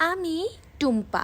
আমি টুম্পা।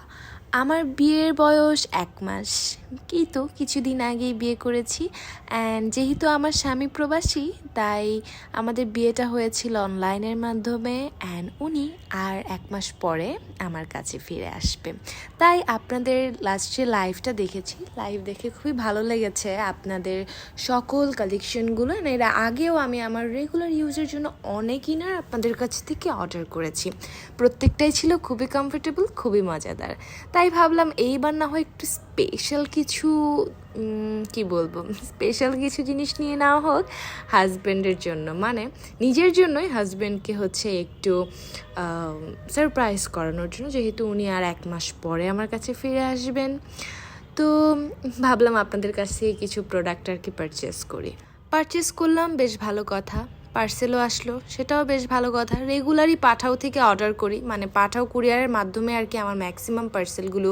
আমার বিয়ের বয়স এক মাস। কি তো, কিছুদিন আগেই বিয়ে করেছি। অ্যান্ড যেহেতু আমার স্বামী প্রবাসী, তাই আমাদের বিয়েটা হয়েছিল অনলাইনের মাধ্যমে। অ্যান্ড উনি আর এক মাস পরে আমার কাছে ফিরে আসবে। তাই আপনাদের লাস্ট লাইভটা দেখেছি লাইভ দেখে খুবই ভালো লেগেছে। আপনাদের সকল কালেকশনগুলো এর আগেও আমি আমার রেগুলার ইউজের জন্য অনেক ইনার আপনাদের কাছ থেকে অর্ডার করেছি। প্রত্যেকটাই ছিল খুবই কমফোর্টেবল খুবই মজাদার। তাই ভাবলাম এইবার না হয় একটু স্পেশাল কিছু কি বলব? স্পেশাল কিছু জিনিস নিয়ে নেওয়া হোক হাজব্যান্ডের জন্য। মানে নিজের জন্যই হাজব্যান্ডকে হচ্ছে একটু সারপ্রাইজ করানোর জন্য, যেহেতু উনি আর এক মাস পরে আমার কাছে ফিরে আসবেন। তো ভাবলাম আপনাদের কাছ থেকে কিছু প্রোডাক্ট আর কি পারচেস করি। পারচেস করলাম, বেশ ভালো কথা। পার্সেলও আসলো। সেটাও বেশ ভালো কথা। রেগুলারই পাঠাও থেকে অর্ডার করি। মানে পাঠাও কুরিয়ারের মাধ্যমে আর কি আমার ম্যাক্সিমাম পার্সেলগুলো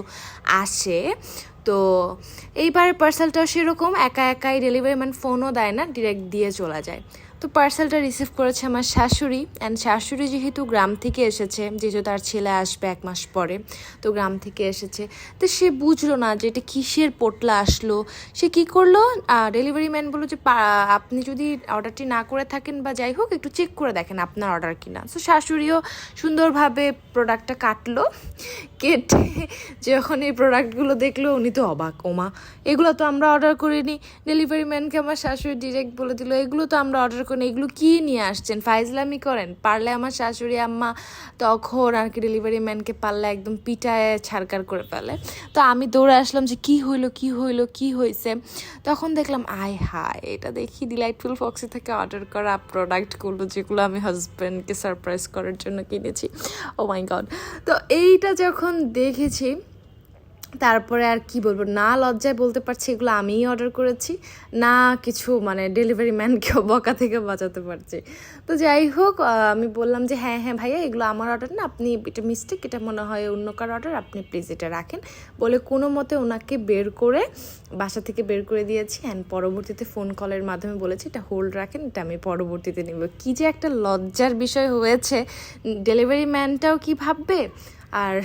আসে। তো এইবার পার্সেলটাও সেরকম। একা একাই ডেলিভারি মানে ফোনও দেয় না, ডিরেক্ট দিয়ে চলে যায়। তো পার্সেলটা রিসিভ করেছে আমার শাশুড়ি অ্যান্ড শাশুড়ি যেহেতু গ্রাম থেকে এসেছে, যেহেতু তার ছেলে আসবে এক মাস পরে, তো গ্রাম থেকে এসেছে, তো সে বুঝলো না যে এটা কিসের পোটলা আসলো, সে কি করল? ডেলিভারি ম্যান বলল যে আপনি যদি অর্ডারটি না করে থাকেন বা যাই হোক, একটু চেক করে দেখেন আপনার অর্ডার কিনা। তো শাশুড়িও সুন্দরভাবে প্রোডাক্টটা কাটলো, কেটে যখন এই প্রোডাক্টগুলো দেখল, উনি তো অবাক, ওমা, এগুলো তো আমরা অর্ডার করিনি। ডেলিভারি ম্যানকে আমার শাশুড়ি ডিরেক্ট বলে দিল, এগুলো তো আমরা অর্ডার করিনি এগুলো কি নিয়ে আসছেন? ফাইজলামি করেন? পারলে আমার শাশুড়ি আম্মা তখন আর কি ডেলিভারি ম্যানকে পারলে একদম পিটায় ছাড়কার করে ফেলে। তো আমি দৌড়ে আসলাম যে, কি হইল কি হইল, কি হয়েছে তখন দেখলাম, আয় হায়, এটা দেখি ডিলাইটফুল ফক্সি থেকে অর্ডার করা প্রোডাক্টগুলো যেগুলো আমি হাজব্যান্ডকে সারপ্রাইজ করার জন্য কিনেছি। ও মাই গড তো এইটা যখন দেখেছি তারপরে আর কি বলব, না লজ্জায় বলতে পারছি এগুলো আমিই অর্ডার করেছি, না কিছু মানে ডেলিভারি ম্যানকেও বকা থেকে বাঁচাতে পারছি। তো যাই হোক আমি বললাম যে হ্যাঁ হ্যাঁ ভাইয়া, এগুলো আমার অর্ডার না, আপনি এটা মিস্টেক এটা মনে হয় অন্য কার অর্ডার আপনি প্লিজ এটা রাখেন। বলে কোনো মতে ওনাকে বের করে বাসা থেকে বের করে দিয়েছি অ্যান্ড পরবর্তীতে ফোন কলের মাধ্যমে বলেছি, এটা হোল্ড রাখেন, এটা আমি পরবর্তীতে নিব। কি যে একটা লজ্জার বিষয় হয়েছে। ডেলিভারি ম্যানটাও কি ভাববে? আর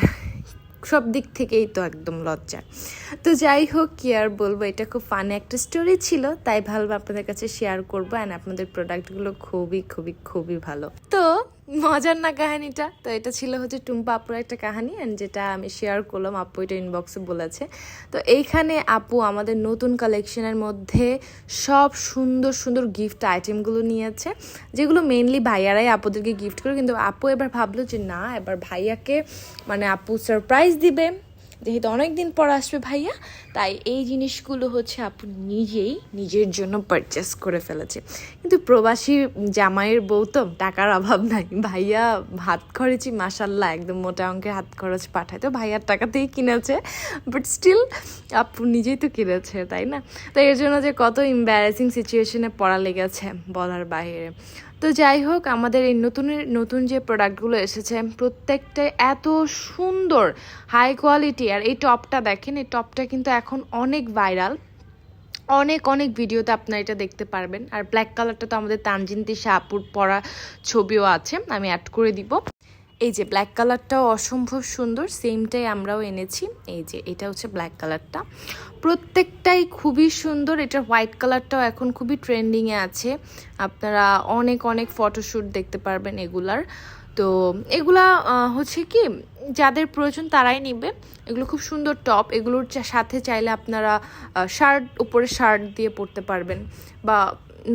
সব দিক থেকেই তো একদম লজ্জা। তো যাই হোক, কি আর বলব, এটা খুব ফানি একটা স্টোরি ছিল, তাই ভালো আপনাদের কাছে শেয়ার করব অ্যান্ড আপনাদের প্রোডাক্টগুলো খুবই খুবই খুবই ভালো। তো মজার না কাহিনিটা? তো এটা ছিল হচ্ছে টুম্পা আপুর একটা কাহিনী অ্যান্ড যেটা আমি শেয়ার করলাম, আপু এটা ইনবক্সে বলেছে। তো এইখানে আপু আমাদের নতুন কালেকশনের মধ্যে সব সুন্দর সুন্দর গিফট আইটেমগুলো নিয়েছে, যেগুলো মেনলি ভাইয়ারাই আপুদেরকে গিফট করে। কিন্তু আপু এবার ভাবলো যে না, এবার ভাইয়াকে মানে আপু সারপ্রাইজ দিবে। যেহেতু অনেক দিন পর আসবে ভাইয়া, তাই এই জিনিসগুলো হচ্ছে আপু নিজেই নিজের জন্য পারচেস করে ফেলেছে। কিন্তু প্রবাসী জামাইয়ের বউ তো টাকার অভাব নাই। ভাইয়া হাত খরচই মাসাল্লাহ একদম মোটা অঙ্কের হাত খরচ পাঠায়। তো ভাইয়ার টাকাতেই কিনেছে বাট স্টিল আপু নিজেই তো কিনেছে, তাই না? তো এর জন্য যে কত এম্বারাসিং সিচুয়েশনে পড়া লেগেছে বলার বাইরে। তো যাই হোক, আমাদের এই নতুনের, নতুন যে প্রোডাক্টগুলো এসেছে প্রত্যেকটাই এত সুন্দর হাই কোয়ালিটি আর এই টপটা দেখেন, এই টপটা কিন্তু এখন অনেক ভাইরাল অনেক অনেক ভিডিওতে আপনারা এটা দেখতে পারবেন। আর ব্ল্যাক কালারটা তো আমাদের তানজিন্তি শাহপুর পরা ছবিও আছে, আমি অ্যাড করে দিব। এই যে ব্ল্যাক কালারটাও অসম্ভব সুন্দর সেমটাই আমরাও এনেছি। এই যে এটা হচ্ছে ব্ল্যাক কালারটা প্রত্যেকটাই খুবই সুন্দর, এটা হোয়াইট কালারটাও এখন খুবই ট্রেন্ডিংয়ে আছে। আপনারা অনেক অনেক ফটোশ্যুট দেখতে পারবেন এগুলার। তো এগুলা হচ্ছে কি, যাদের প্রয়োজন তারাই নিবে। এগুলো খুব সুন্দর টপ এগুলোর সাথে চাইলে আপনারা শার্ট উপরে শার্ট দিয়ে পরতে পারবেন। বা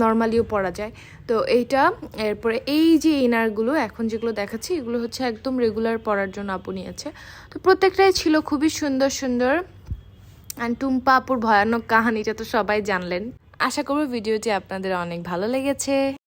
নর্মালিও পরা যায়। তো এইটা, এরপরে এই যে ইনারগুলো এখন যেগুলো দেখাচ্ছি, এগুলো হচ্ছে একদম রেগুলার পরার জন্য আপু নিয়েছে। তো প্রত্যেকটাই ছিল খুবই সুন্দর সুন্দর অ্যান্ড টুম্পা আপুর ভয়ানক কাহানিটা তো সবাই জানলেন। আশা করব ভিডিওটি আপনাদের অনেক ভালো লেগেছে।